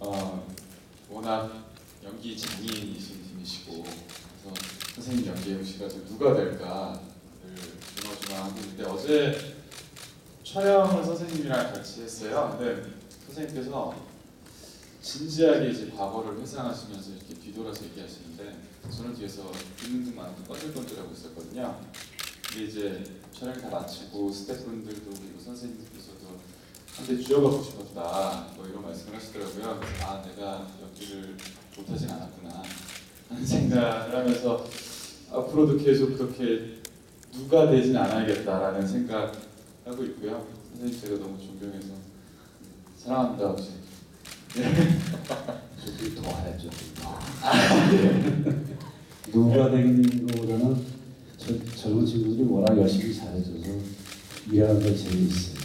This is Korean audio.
어, 워낙 연기 장인이신 분이시고 그래서 선생님 연기해 보시가지고 누가 될까를 조마조마 하고 있는데 어제 촬영을 선생님이랑 같이 했어요. 근데 선생님께서 진지하게 이제 과거를 회상하시면서 이렇게 뒤돌아서 얘기하시는데 저는 뒤에서 듣는 둥만 꺼질꺼질하고 있었거든요. 근데 이제 촬영 다 마치고 스태프분들도 그리고 선생님들께서도 한대 쥐어받고 싶었다 뭐 이런 말씀을 하시더라고요. 그래서 아 연기를 못하진 않았구나 하는 생각을 하면서 앞으로도 계속 그렇게 누가 되진 않아야겠다라는 생각하고 있고요. 선생님 제가 너무 존경해서 사랑합니다 아버지. 저기 더 해야죠. 누가 된 거보다는 저, 젊은 친구들이 워낙 열심히 잘해줘서 일하는 거 재미있어요.